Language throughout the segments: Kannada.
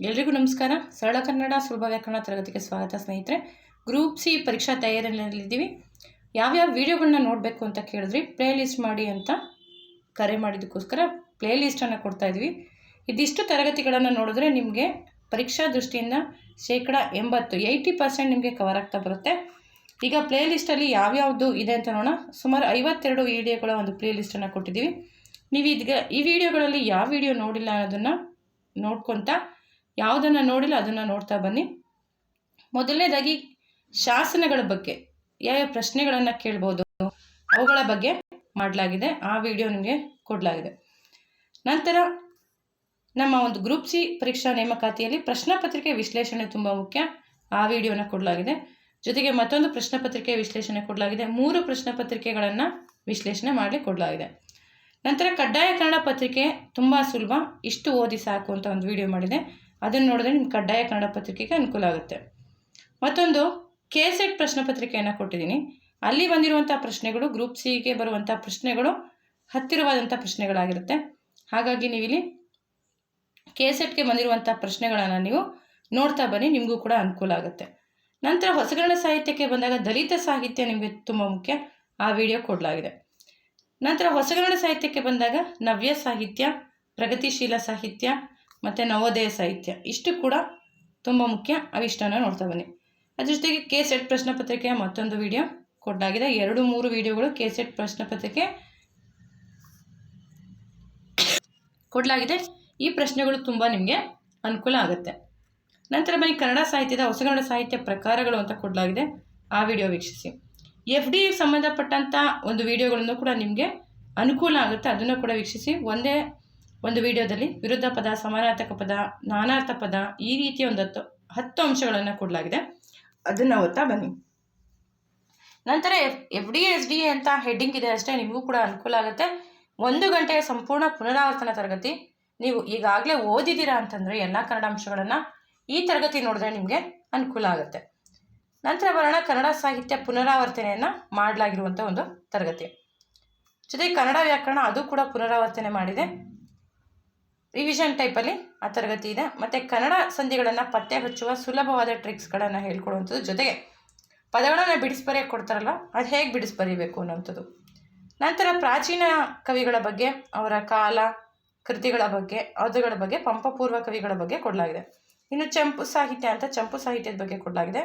ಎಲ್ರಿಗೂ ನಮಸ್ಕಾರ. ಸರಳ ಕನ್ನಡ, ಸುಲಭ ವ್ಯಾಕರಣ ತರಗತಿಗೆ ಸ್ವಾಗತ ಸ್ನೇಹಿತರೆ. ಗ್ರೂಪ್ ಸಿ ಪರೀಕ್ಷಾ ತಯಾರಿಯಲ್ಲಿದ್ದೀವಿ. ಯಾವ್ಯಾವ ವಿಡಿಯೋಗಳನ್ನ ನೋಡಬೇಕು ಅಂತ ಕೇಳಿದ್ರಿ ಪ್ಲೇ ಲಿಸ್ಟ್ ಮಾಡಿ ಅಂತ ಕರೆ ಮಾಡಿದ್ದಕ್ಕೋಸ್ಕರ ಪ್ಲೇ ಕೊಡ್ತಾ ಇದ್ವಿ. ಇದಿಷ್ಟು ತರಗತಿಗಳನ್ನು ನೋಡಿದ್ರೆ ನಿಮಗೆ ಪರೀಕ್ಷಾ ದೃಷ್ಟಿಯಿಂದ ಶೇಕಡ ಎಂಬತ್ತು, ಏಯ್ಟಿ ಪರ್ಸೆಂಟ್ ನಿಮಗೆ ಕವರ್ ಆಗ್ತಾ ಬರುತ್ತೆ. ಈಗ ಪ್ಲೇ ಲಿಸ್ಟಲ್ಲಿ ಯಾವ್ಯಾವುದು ಇದೆ ಅಂತ ನೋಡೋಣ. ಸುಮಾರು ಐವತ್ತೆರಡು ವಿಡಿಯೋಗಳ ಒಂದು ಪ್ಲೇ ಲಿಸ್ಟನ್ನು ಕೊಟ್ಟಿದ್ದೀವಿ. ನೀವು ಇದೀಗ ಈ ವಿಡಿಯೋಗಳಲ್ಲಿ ಯಾವ ವಿಡಿಯೋ ನೋಡಿಲ್ಲ ಅನ್ನೋದನ್ನು ನೋಡ್ಕೊತ ಯಾವುದನ್ನು ನೋಡಿಲ್ಲ ಅದನ್ನು ನೋಡ್ತಾ ಬನ್ನಿ. ಮೊದಲನೇದಾಗಿ ಶಾಸನಗಳ ಬಗ್ಗೆ ಯಾವ ಪ್ರಶ್ನೆಗಳನ್ನು ಕೇಳ್ಬೋದು ಅವುಗಳ ಬಗ್ಗೆ ಮಾಡಲಾಗಿದೆ. ಆ ವಿಡಿಯೋ ನಿಮಗೆ ಕೊಡಲಾಗಿದೆ. ನಂತರ ನಮ್ಮ ಒಂದು ಗ್ರೂಪ್ ಸಿ ಪರೀಕ್ಷಾ ನೇಮಕಾತಿಯಲ್ಲಿ ಪ್ರಶ್ನೆ ಪತ್ರಿಕೆ ವಿಶ್ಲೇಷಣೆ ತುಂಬ ಮುಖ್ಯ. ಆ ವಿಡಿಯೋನ ಕೊಡಲಾಗಿದೆ. ಜೊತೆಗೆ ಮತ್ತೊಂದು ಪ್ರಶ್ನೆ ಪತ್ರಿಕೆ ವಿಶ್ಲೇಷಣೆ ಕೊಡಲಾಗಿದೆ. ಮೂರು ಪ್ರಶ್ನೆ ಪತ್ರಿಕೆಗಳನ್ನು ವಿಶ್ಲೇಷಣೆ ಮಾಡಿ ಕೊಡಲಾಗಿದೆ. ನಂತರ ಕಡ್ಡಾಯ ಕನ್ನಡ ಪತ್ರಿಕೆ ತುಂಬ ಸುಲಭ. ಇಷ್ಟು ಓದಿ ಸಾಕು ಅಂತ ಒಂದು ವಿಡಿಯೋ ಮಾಡಿದೆ. ಅದನ್ನು ನೋಡಿದ್ರೆ ನಿಮ್ಮ ಕಡ್ಡಾಯ ಕನ್ನಡ ಪತ್ರಿಕೆಗೆ ಅನುಕೂಲ ಆಗುತ್ತೆ. ಮತ್ತೊಂದು ಕೆ ಸೆಟ್ ಪ್ರಶ್ನೆ ಪತ್ರಿಕೆಯನ್ನು ಕೊಟ್ಟಿದ್ದೀನಿ. ಅಲ್ಲಿ ಬಂದಿರುವಂಥ ಪ್ರಶ್ನೆಗಳು ಗ್ರೂಪ್ ಸಿಗೆ ಬರುವಂಥ ಪ್ರಶ್ನೆಗಳು ಹತ್ತಿರವಾದಂಥ ಪ್ರಶ್ನೆಗಳಾಗಿರುತ್ತೆ. ಹಾಗಾಗಿ ನೀವಿಲ್ಲಿ ಕೆ ಸೆಟ್ಗೆ ಬಂದಿರುವಂಥ ಪ್ರಶ್ನೆಗಳನ್ನು ನೀವು ನೋಡ್ತಾ ಬನ್ನಿ, ನಿಮಗೂ ಕೂಡ ಅನುಕೂಲ ಆಗುತ್ತೆ. ನಂತರ ಹೊಸಗನ್ನಡ ಸಾಹಿತ್ಯಕ್ಕೆ ಬಂದಾಗ ದಲಿತ ಸಾಹಿತ್ಯ ನಿಮಗೆ ತುಂಬ ಮುಖ್ಯ. ಆ ವಿಡಿಯೋ ಕೊಡಲಾಗಿದೆ. ನಂತರ ಹೊಸಗನ್ನಡ ಸಾಹಿತ್ಯಕ್ಕೆ ಬಂದಾಗ ನವ್ಯ ಸಾಹಿತ್ಯ, ಪ್ರಗತಿಶೀಲ ಸಾಹಿತ್ಯ ಮತ್ತು ನವೋದಯ ಸಾಹಿತ್ಯ. ಇಷ್ಟು ಕೂಡ ತುಂಬ ಮುಖ್ಯ. ಅವಿಷ್ಟನ ನೋಡ್ತಾ ಬನ್ನಿ. ಅದ್ರ ಜೊತೆಗೆ ಕೆ ಸೆಟ್ ಪ್ರಶ್ನೆ ಪತ್ರಿಕೆಯ ಮತ್ತೊಂದು ವಿಡಿಯೋ ಕೊಡಲಾಗಿದೆ. ಎರಡು ಮೂರು ವಿಡಿಯೋಗಳು ಕೆ ಸೆಟ್ ಪ್ರಶ್ನೆ ಪತ್ರಿಕೆ ಕೊಡಲಾಗಿದೆ. ಈ ಪ್ರಶ್ನೆಗಳು ತುಂಬ ನಿಮಗೆ ಅನುಕೂಲ ಆಗುತ್ತೆ. ನಂತರ ಬನ್ನಿ. ಕನ್ನಡ ಸಾಹಿತ್ಯದ ಹೊಸಗನ್ನಡ ಸಾಹಿತ್ಯ ಪ್ರಕಾರಗಳು ಅಂತ ಕೊಡಲಾಗಿದೆ. ಆ ವಿಡಿಯೋ ವೀಕ್ಷಿಸಿ. ಎಫ್ ಡಿ ಸಂಬಂಧಪಟ್ಟಂಥ ಒಂದು ವಿಡಿಯೋಗಳನ್ನು ಕೂಡ ನಿಮಗೆ ಅನುಕೂಲ ಆಗುತ್ತೆ. ಅದನ್ನು ಕೂಡ ವೀಕ್ಷಿಸಿ. ಒಂದೇ ಒಂದು ವಿಡಿಯೋದಲ್ಲಿ ವಿರುದ್ಧ ಪದ, ಸಮಾನಾರ್ಥಕ ಪದ, ನಾನಾರ್ಥ ಪದ ಈ ರೀತಿಯ ಒಂದು ಹತ್ತು ಹತ್ತು ಅಂಶಗಳನ್ನು ಕೊಡಲಾಗಿದೆ. ಅದನ್ನು ಓದ್ತಾ ಬನ್ನಿ. ನಂತರ ಎಫ್ ಡಿ ಎಸ್ ಡಿ ಅಂತ ಹೆಡ್ಡಿಂಗ್ ಇದೆ ಅಷ್ಟೇ, ನಿಮಗೂ ಕೂಡ ಅನುಕೂಲ ಆಗುತ್ತೆ. ಒಂದು ಗಂಟೆಯ ಸಂಪೂರ್ಣ ಪುನರಾವರ್ತನ ತರಗತಿ. ನೀವು ಈಗಾಗಲೇ ಓದಿದ್ದೀರಾ ಅಂತಂದರೆ ಎಲ್ಲ ಕನ್ನಡ ಅಂಶಗಳನ್ನು ಈ ತರಗತಿ ನೋಡಿದ್ರೆ ನಿಮಗೆ ಅನುಕೂಲ ಆಗುತ್ತೆ. ನಂತರ ಬರೋಣ ಕನ್ನಡ ಸಾಹಿತ್ಯ ಪುನರಾವರ್ತನೆಯನ್ನು ಮಾಡಲಾಗಿರುವಂಥ ಒಂದು ತರಗತಿ. ಜೊತೆಗೆ ಕನ್ನಡ ವ್ಯಾಕರಣ ಅದು ಕೂಡ ಪುನರಾವರ್ತನೆ ಮಾಡಿದೆ. ರಿವಿಷನ್ ಟೈಪಲ್ಲಿ ಆ ತರಗತಿ ಇದೆ. ಮತ್ತು ಕನ್ನಡ ಸಂಧಿಗಳನ್ನು ಪತ್ತೆ ಹಚ್ಚುವ ಸುಲಭವಾದ ಟ್ರಿಕ್ಸ್ಗಳನ್ನು ಹೇಳ್ಕೊಡುವಂಥದ್ದು ಜೊತೆಗೆ ಪದಗಳನ್ನು ಬಿಡಿಸಿ ಬರೆಯೋಕ್ಕೆ ಕೊಡ್ತಾರಲ್ಲ, ಅದು ಹೇಗೆ ಬಿಡಿಸಿ ಬರೀಬೇಕು ಅನ್ನೋಂಥದ್ದು ನಂತರ ಪ್ರಾಚೀನ ಕವಿಗಳ ಬಗ್ಗೆ, ಅವರ ಕಾಲ, ಕೃತಿಗಳ ಬಗ್ಗೆ, ಅದುಗಳ ಬಗ್ಗೆ, ಪಂಪಪೂರ್ವ ಕವಿಗಳ ಬಗ್ಗೆ ಕೊಡಲಾಗಿದೆ. ಇನ್ನು ಚಂಪು ಸಾಹಿತ್ಯ ಅಂತ ಚಂಪು ಸಾಹಿತ್ಯದ ಬಗ್ಗೆ ಕೊಡಲಾಗಿದೆ.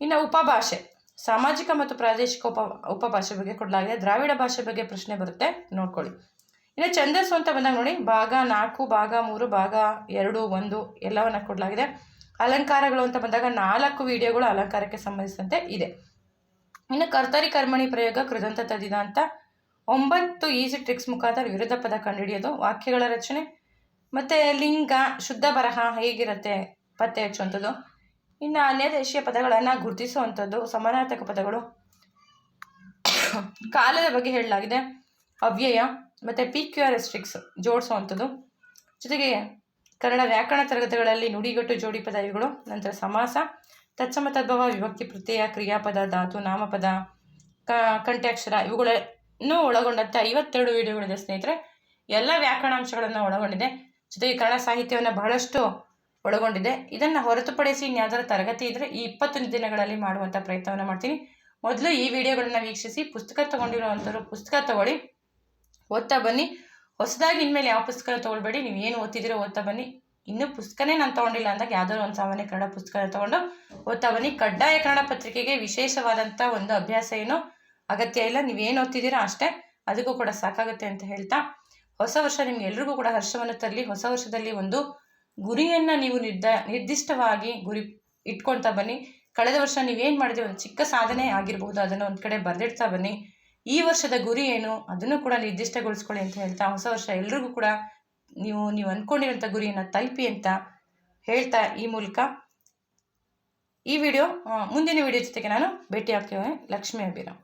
ಇನ್ನು ಉಪಭಾಷೆ, ಸಾಮಾಜಿಕ ಮತ್ತು ಪ್ರಾದೇಶಿಕ ಉಪ, ಉಪಭಾಷೆ ಬಗ್ಗೆ ಕೊಡಲಾಗಿದೆ. ದ್ರಾವಿಡ ಭಾಷೆ ಬಗ್ಗೆ ಪ್ರಶ್ನೆ ಬರುತ್ತೆ, ನೋಡ್ಕೊಳ್ಳಿ. ಇನ್ನು ಛಂದಸ್ಸು ಅಂತ ಬಂದಾಗ ನೋಡಿ, ಭಾಗ ನಾಲ್ಕು, ಭಾಗ ಮೂರು, ಭಾಗ ಎರಡು, ಒಂದು ಎಲ್ಲವನ್ನ ಕೊಡಲಾಗಿದೆ. ಅಲಂಕಾರಗಳು ಅಂತ ಬಂದಾಗ ನಾಲ್ಕು ವಿಡಿಯೋಗಳು ಅಲಂಕಾರಕ್ಕೆ ಸಂಬಂಧಿಸಿದಂತೆ ಇದೆ. ಇನ್ನು ಕರ್ತರಿ ಕರ್ಮಣಿ ಪ್ರಯೋಗ, ಕೃದಂತ ತದಿದ ಅಂತ ಒಂಬತ್ತು ಈಸಿ ಟ್ರಿಕ್ಸ್ ಮುಖಾಂತರ ವಿರುದ್ಧ ಪದ ಕಂಡುಹಿಡಿಯೋದು, ವಾಕ್ಯಗಳ ರಚನೆ ಮತ್ತು ಲಿಂಗ, ಶುದ್ಧ ಬರಹ ಹೇಗಿರುತ್ತೆ, ಪತ್ತೆ ಹಚ್ಚುವಂಥದ್ದು. ಇನ್ನು ಅನ್ಯ ದೇಶೀಯ ಪದಗಳನ್ನು ಗುರುತಿಸುವಂಥದ್ದು, ಸಮಾನಾರ್ಥಕ ಪದಗಳು. ಕಾಲದ ಬಗ್ಗೆ ಹೇಳಲಾಗಿದೆ. ಅವ್ಯಯ ಮತ್ತು P Q R S tricks ಜೋಡಿಸುವಂಥದ್ದು. ಜೊತೆಗೆ ಕನ್ನಡ ವ್ಯಾಕರಣ ತರಗತಿಗಳಲ್ಲಿ ನುಡಿಗಟ್ಟು ಜೋಡಿ ಪದವಿಗಳು, ನಂತರ ಸಮಾಸ ತತ್ಸಮ ತದ್ಭವ ವಿಭಕ್ತಿ ಪ್ರತ್ಯಯ, ಕ್ರಿಯಾಪದ, ಧಾತು, ನಾಮಪದ, ಕ ಕಂಠ್ಯಾಕ್ಷರ ಇವುಗಳನ್ನು ಒಳಗೊಂಡಂತೆ ಐವತ್ತೆರಡು ವಿಡಿಯೋಗಳಿದೆ ಸ್ನೇಹಿತರೆ. ಎಲ್ಲ ವ್ಯಾಕರಣಾಂಶಗಳನ್ನು ಒಳಗೊಂಡಿದೆ. ಜೊತೆಗೆ ಕನ್ನಡ ಸಾಹಿತ್ಯವನ್ನು ಬಹಳಷ್ಟು ಒಳಗೊಂಡಿದೆ. ಇದನ್ನು ಹೊರತುಪಡಿಸಿ ಇನ್ಯಾವುದಾದ್ರು ತರಗತಿ ಇದ್ದರೆ ಈ ಇಪ್ಪತ್ತು ದಿನಗಳಲ್ಲಿ ಮಾಡುವಂಥ ಪ್ರಯತ್ನವನ್ನು ಮಾಡ್ತೀನಿ. ಮೊದಲು ಈ ವಿಡಿಯೋಗಳನ್ನು ವೀಕ್ಷಿಸಿ, ಪುಸ್ತಕ ತೊಗೊಂಡಿರುವಂಥವ್ರು ಪುಸ್ತಕ ತೊಗೊಳ್ಳಿ. ಓದ್ತಾ ಬನ್ನಿ. ಹೊಸದಾಗಿ ಇನ್ಮೇಲೆ ಯಾವ ಪುಸ್ತಕ ತೊಗೊಳ್ಬೇಡಿ. ನೀವು ಏನು ಓದ್ತಿದ್ದೀರೋ ಓದ್ತಾ ಬನ್ನಿ. ಇನ್ನೂ ಪುಸ್ತಕನೇ ನಾನು ತೊಗೊಂಡಿಲ್ಲ ಅಂದಾಗ ಯಾವುದಾದ್ರು ಒಂದು ಸಾಮಾನ್ಯ ಕನ್ನಡ ಪುಸ್ತಕ ತೊಗೊಂಡು ಓದ್ತಾ ಬನ್ನಿ. ಕಡ್ಡಾಯ ಕನ್ನಡ ಪತ್ರಿಕೆಗೆ ವಿಶೇಷವಾದಂಥ ಒಂದು ಅಭ್ಯಾಸ ಏನು? ಅಗತ್ಯ ಇಲ್ಲ. ನೀವೇನು ಓದ್ತಿದ್ದೀರೋ ಅಷ್ಟೇ. ಅದಕ್ಕೂ ಕೂಡ ಸಾಕಾಗುತ್ತೆ ಅಂತ ಹೇಳ್ತಾ. ಹೊಸ ವರ್ಷ ನಿಮ್ಗೆ ಎಲ್ರಿಗೂ ಕೂಡ ಹರ್ಷವನ್ನು ತರಲಿ. ಹೊಸ ವರ್ಷದಲ್ಲಿ ಒಂದು ಗುರಿಯನ್ನು ನೀವು ನಿರ್ದ, ನಿರ್ದಿಷ್ಟವಾಗಿ ಗುರಿ ಇಟ್ಕೊಳ್ತಾ ಬನ್ನಿ. ಕಳೆದ ವರ್ಷ ನೀವೇನು ಮಾಡಿದ್ರೆ? ಒಂದು ಚಿಕ್ಕ ಸಾಧನೆ ಆಗಿರ್ಬೋದು. ಅದನ್ನು ಒಂದು ಕಡೆ ಬರೆದಿಡ್ತಾ ಬನ್ನಿ. ಈ ವರ್ಷದ ಗುರಿ ಏನು ಅದನ್ನು ಕೂಡ ನಿರ್ದಿಷ್ಟಗೊಳಿಸ್ಕೊಳ್ಳಿ ಅಂತ ಹೇಳ್ತಾ ಹೊಸ ವರ್ಷ ಎಲ್ರಿಗೂ ಕೂಡ ನೀವು ನೀವು ಅಂದ್ಕೊಂಡಿರೋಂಥ ಗುರಿಯನ್ನು ತಲುಪಿ ಅಂತ ಹೇಳ್ತಾ ಈ ಮೂಲಕ. ಈ ವಿಡಿಯೋ ಮುಂದಿನ ವಿಡಿಯೋ ಜೊತೆಗೆ ನಾನು ಭೇಟಿ ಆಗ್ತೇವೆ. ಲಕ್ಷ್ಮೀ ಅಭಿರಾಮ್.